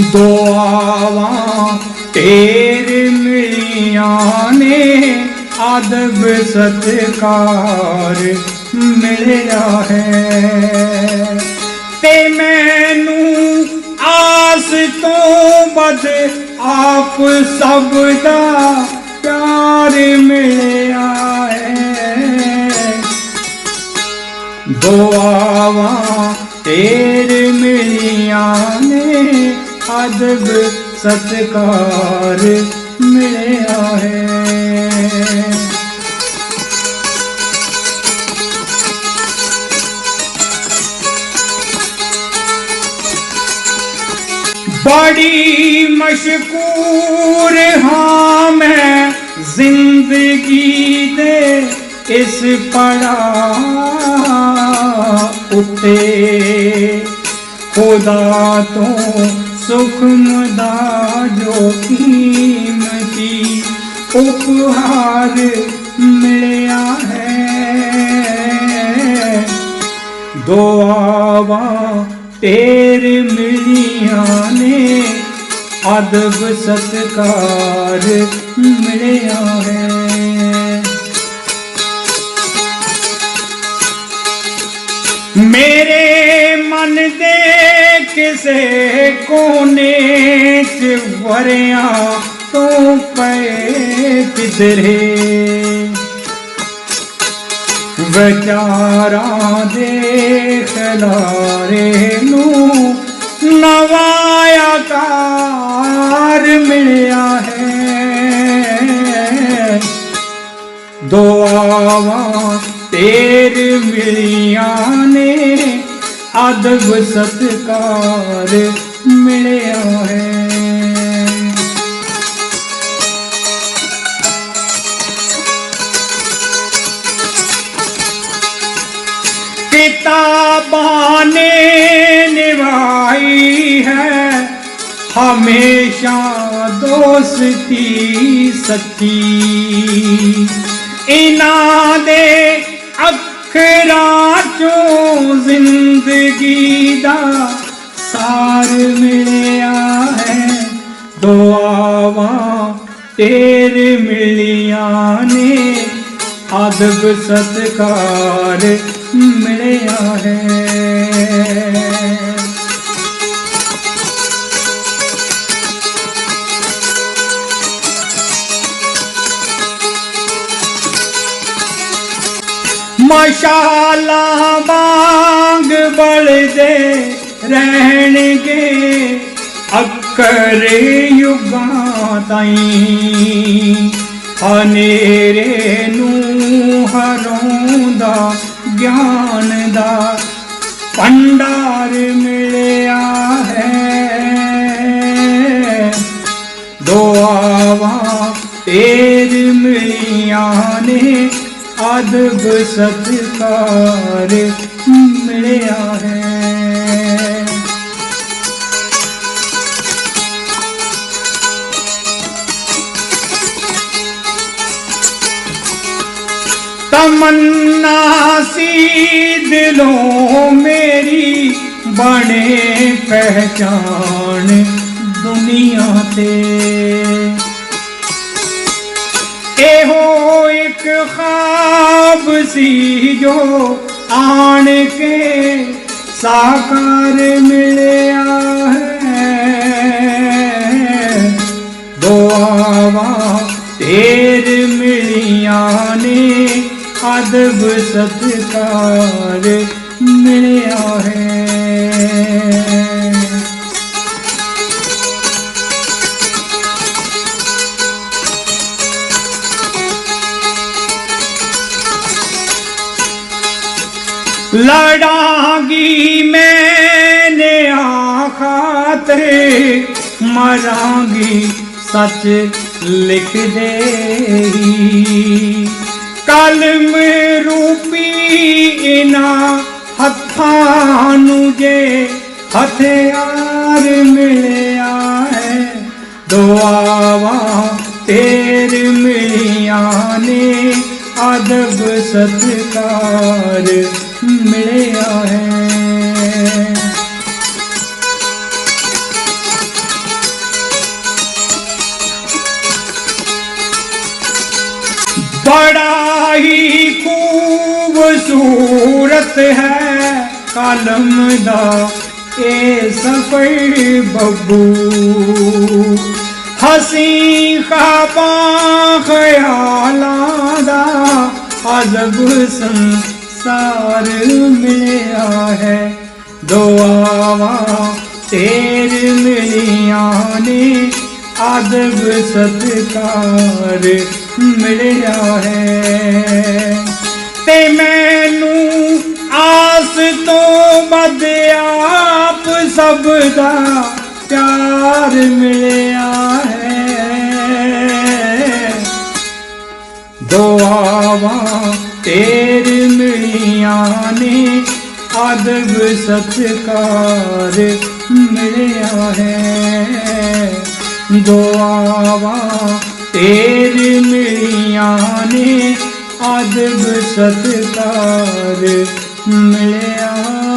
ਦੁਆਵਾਂ ਤੇਰੇ ਮਿਲੀਆਂ ਨੇ ਅਦਬ ਸਤਕਾਰ ਮਿਲਿਆ ਹੈ। ਤੇ ਮੈਨੂੰ ਆਸ ਤੋਂ ਵੱਧ ਆਪ ਸਭ ਦਾ ਪਿਆਰ ਮਿਲਿਆ ਹੈ। ਦੁਆਵਾਂ ਤੇਰੇ ਮਿਲੀਆਂ ਨੇ ਅਦਬ ਸਤਕਾਰ ਮਿਲਿਆ ਹੈ। ਬੜੀ ਮਸ਼ਕੂਰ ਹਾਂ ਮੈਂ ਜ਼ਿੰਦਗੀ ਦੇ ਇਸ ਪੜਾ ਉੱਤੇ ਖੁਦਾ ਤੋਂ ਸੁਖਮ ਦਾ ਜੋ ਕੀਮਤੀ ਉਪਹਾਰ ਮਿਲਿਆ ਹੈ। ਦੁਆਵਾਂ ਤੇਰੇ ਮਿਲੀਆਂ ਨੇ, ਅਦਬ ਸਤਕਾਰ ਮਿਲਿਆ ਹੈ। ਕਿਸੇ ਕੋਨੇ ਚ ਵਰਿਆ ਤੋਂ ਪਏ ਕਿਧਰੇ ਵਿਚਾਰਾਂ ਦੇ ਖਲਾਰੇ ਨੂੰ ਨਵਾਇਆ ਕਾਰ ਮਿਲਿਆ ਹੈ ਦੁਆਵਾਂ ਤੇਰ ਮਿਲੀਆਂ ਨੇ आदब सत्कार मिलिया है पिता बहाने निभाई है हमेशा दोस्ती सच्ची इना दे अखरा ਜ਼ਿੰਦਗੀ ਦਾ ਸਾਰ ਮਿਲਿਆ ਹੈ। ਦੁਆਵਾਂ ਤੇਰੇ ਮਿਲੀਆਂ ਨੇ ਅਦਬ ਸਤਕਾਰ ਮਿਲਿਆ ਹੈ। ਮਾਸ਼ਾਅੱਲਾ ਰਹਿਣਗੇ ਅੱਕਰ ਯੁਗਾਂ ਤਾਈਂ। ਹਨੇਰੇ ਨੂੰ ਹਰਾਉਂਦਾ, ਗਿਆਨ ਦਾ ਭੰਡਾਰ ਮਿਲਿਆ ਹੈ। ਦੁਆਵਾਂ ਤੇਰ ਮਿਲੀਆਂ ਨੇ, ਅਦਬ ਸਤਕਾਰ ਮਿਲਿਆ ਹੈ। तमन्ना सी दिलों मेरी बने पहचान दुनिया ते एहो एक ख्वाब सी जो आन के साकार मिलया है दुआवा तेर मिलिया ने अदब सत्कार मिलया है। लड़ागी मैंने आखाते मरांगी सच लिख दे। ਕਲਮ ਰੂਪੀ ਇਨਾ ਹੱਥਾਂ ਨੂੰ ਜੇ ਹਥਿਆਰ ਮਿਲਿਆ ਹੈ, ਦੁਆਵਾਂ ਤੇਰ ਮਿਲੀਆਂ ਨੇ, ਅਦਬ ਸਤਕਾਰ ਮਿਲਿਆ ਹੈ। ਸੂਰਤ ਹੈ ਕਾਲਮ ਦਾ ਇਹ ਸਫਰ ਬੱਬੂ। ਹਸੀ ਖਾਬਾਂ ਖਿਆਲਾਂ ਦਾ, ਅਜ਼ਬ ਸੰਸਾਰ ਮਿਲਿਆ ਹੈ। ਦੁਆਵਾਂ ਤੇਰ ਮਿਲੀਆਂ ਨੇ ਅਦਬ ਸਤਕਾਰ ਮਿਲਿਆ ਹੈ। ਤੇ ਮੈਨੂੰ ਆਸ ਤੋਂ ਵੱਧ ਆਪ ਸਭ ਦਾ ਪਿਆਰ ਮਿਲਿਆ ਹੈ। ਦੁਆਵਾਂ ਤੇਰ ਮਿਲੀਆਂ ਨੇ ਅਦਬ ਸਤਕਾਰ ਮਿਲਿਆ ਹੈ। ਦੁਆਵਾਂ ਤੇਰ ਮਿਲੀਆਂ ਨੇ ਅਦਬ ਸਤਕਾਰ ਮਿਲਿਆ।